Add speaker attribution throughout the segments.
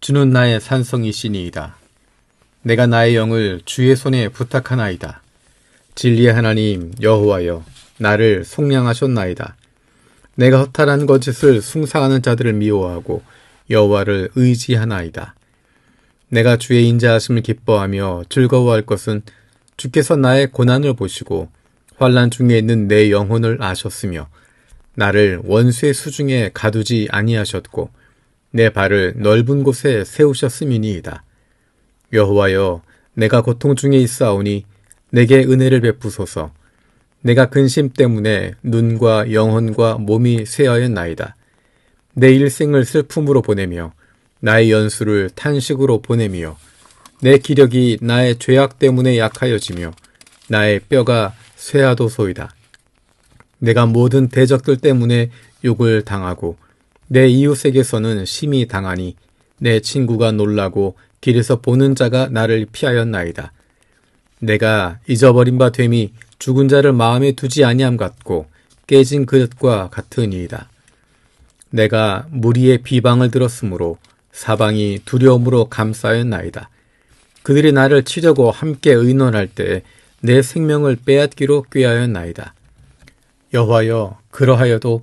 Speaker 1: 주는 나의 산성이시니이다. 내가 나의 영을 주의 손에 부탁하나이다. 진리의 하나님 여호와여 나를 속량하셨나이다. 내가 허탈한 거짓을 숭상하는 자들을 미워하고 여호와를 의지하나이다. 내가 주의 인자하심을 기뻐하며 즐거워할 것은 주께서 나의 고난을 보시고 환란 중에 있는 내 영혼을 아셨으며 나를 원수의 수중에 가두지 아니하셨고 내 발을 넓은 곳에 세우셨음이니이다. 여호와여, 내가 고통 중에 있사오니 내게 은혜를 베푸소서. 내가 근심 때문에 눈과 영혼과 몸이 쇠하였나이다. 내 일생을 슬픔으로 보내며 나의 연수를 탄식으로 보내며 내 기력이 나의 죄악 때문에 약하여지며 나의 뼈가 쇠하도소이다. 내가 모든 대적들 때문에 욕을 당하고 내 이웃에게서는 심히 당하니 내 친구가 놀라고 길에서 보는 자가 나를 피하였나이다. 내가 잊어버린 바 됨이 죽은 자를 마음에 두지 아니함 같고 깨진 그릇과 같으니이다. 내가 무리의 비방을 들었으므로 사방이 두려움으로 감싸였나이다. 그들이 나를 치려고 함께 의논할 때 내 생명을 빼앗기로 꾀하였나이다. 여호와여 그러하여도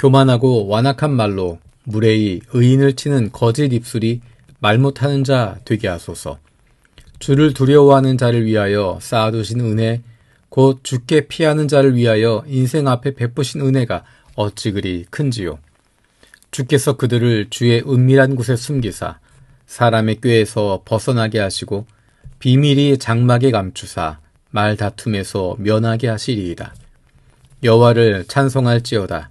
Speaker 1: 교만하고 완악한 말로 무례히 의인을 치는 거짓 입술이 말 못하는 자 되게 하소서. 주를 두려워하는 자를 위하여 쌓아두신 은혜, 곧 주께 피하는 자를 위하여 인생 앞에 베푸신 은혜가 어찌 그리 큰지요. 주께서 그들을 주의 은밀한 곳에 숨기사 사람의 꾀에서 벗어나게 하시고 비밀이 장막에 감추사 말 다툼에서 면하게 하시리이다. 여호와를 찬송할지어다.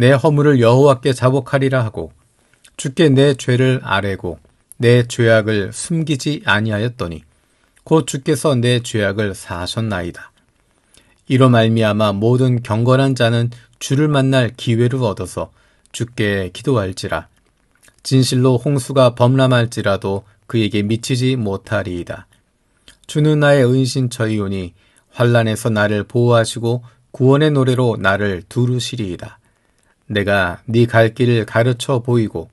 Speaker 1: 내 허물을 여호와께 자복하리라 하고 주께 내 죄를 아뢰고 내 죄악을 숨기지 아니하였더니 곧 주께서 내 죄악을 사하셨나이다. 이로 말미암아 모든 경건한 자는 주를 만날 기회를 얻어서 주께 기도할지라 진실로 홍수가 범람할지라도 그에게 미치지 못하리이다. 주는 나의 은신처이오니 환란에서 나를 보호하시고 구원의 노래로 나를 두루시리이다. 내가 네 갈 길을 가르쳐 보이고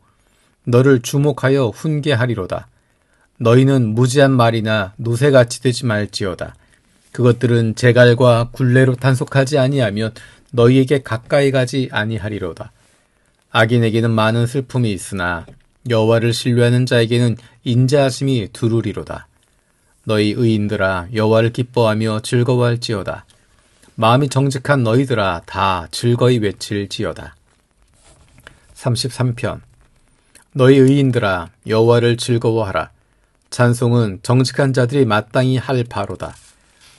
Speaker 1: 너를 주목하여 훈계하리로다. 너희는 무지한 말이나 노새같이 되지 말지어다. 그것들은 제갈과 굴레로 단속하지 아니하면 너희에게 가까이 가지 아니하리로다. 악인에게는 많은 슬픔이 있으나 여호와를 신뢰하는 자에게는 인자하심이 두루리로다. 너희 의인들아 여호와를 기뻐하며 즐거워할지어다. 마음이 정직한 너희들아 다 즐거이 외칠지어다. 33편 너희 의인들아 여호와를 즐거워하라. 찬송은 정직한 자들이 마땅히 할 바로다.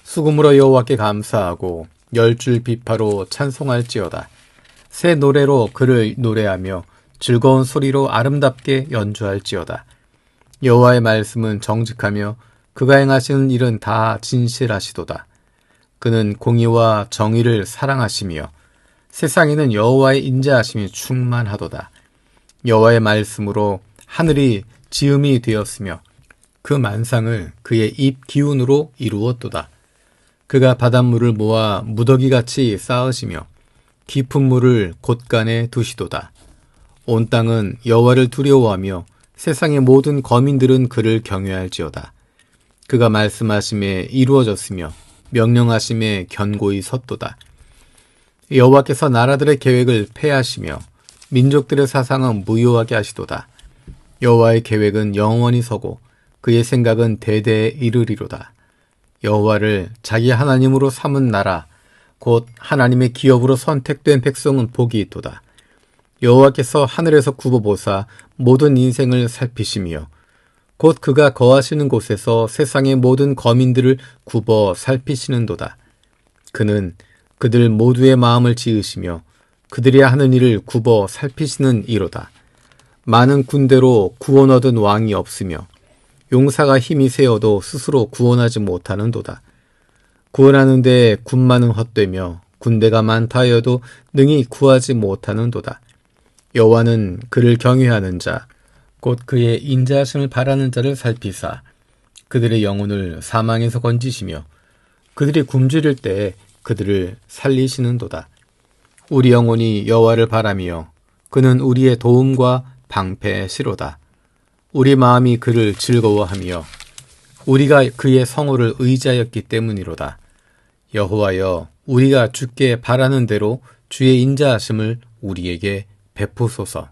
Speaker 1: 수금으로 여호와께 감사하고 열 줄 비파로 찬송할지어다. 새 노래로 그를 노래하며 즐거운 소리로 아름답게 연주할지어다. 여호와의 말씀은 정직하며 그가 행하시는 일은 다 진실하시도다. 그는 공의와 정의를 사랑하시며 세상에는 여호와의 인자하심이 충만하도다. 여호와의 말씀으로 하늘이 지음이 되었으며 그 만상을 그의 입 기운으로 이루었도다. 그가 바닷물을 모아 무더기같이 쌓으시며 깊은 물을 곳간에 두시도다. 온 땅은 여호와를 두려워하며 세상의 모든 거민들은 그를 경외할지어다. 그가 말씀하심에 이루어졌으며 명령하심에 견고히 섰도다. 여호와께서 나라들의 계획을 폐하시며 민족들의 사상은 무효하게 하시도다. 여호와의 계획은 영원히 서고 그의 생각은 대대에 이르리로다. 여호와를 자기 하나님으로 삼은 나라 곧 하나님의 기업으로 선택된 백성은 복이 있도다. 여호와께서 하늘에서 굽어보사 모든 인생을 살피시며 곧 그가 거하시는 곳에서 세상의 모든 거민들을 굽어 살피시는도다. 그는 그들 모두의 마음을 지으시며 그들이 하는 일을 굽어 살피시는 이로다. 많은 군대로 구원 얻은 왕이 없으며 용사가 힘이 세어도 스스로 구원하지 못하는 도다. 구원하는데 군마는 헛되며 군대가 많다 하여도 능히 구하지 못하는 도다. 여호와는 그를 경외하는 자, 곧 그의 인자하심을 바라는 자를 살피사 그들의 영혼을 사망에서 건지시며 그들이 굶주릴 때 그들을 살리시는도다. 우리 영혼이 여호와를 바라며 그는 우리의 도움과 방패시로다. 우리 마음이 그를 즐거워하며 우리가 그의 성호를 의지하였기 때문이로다. 여호와여 우리가 주께 바라는 대로 주의 인자하심을 우리에게 베푸소서.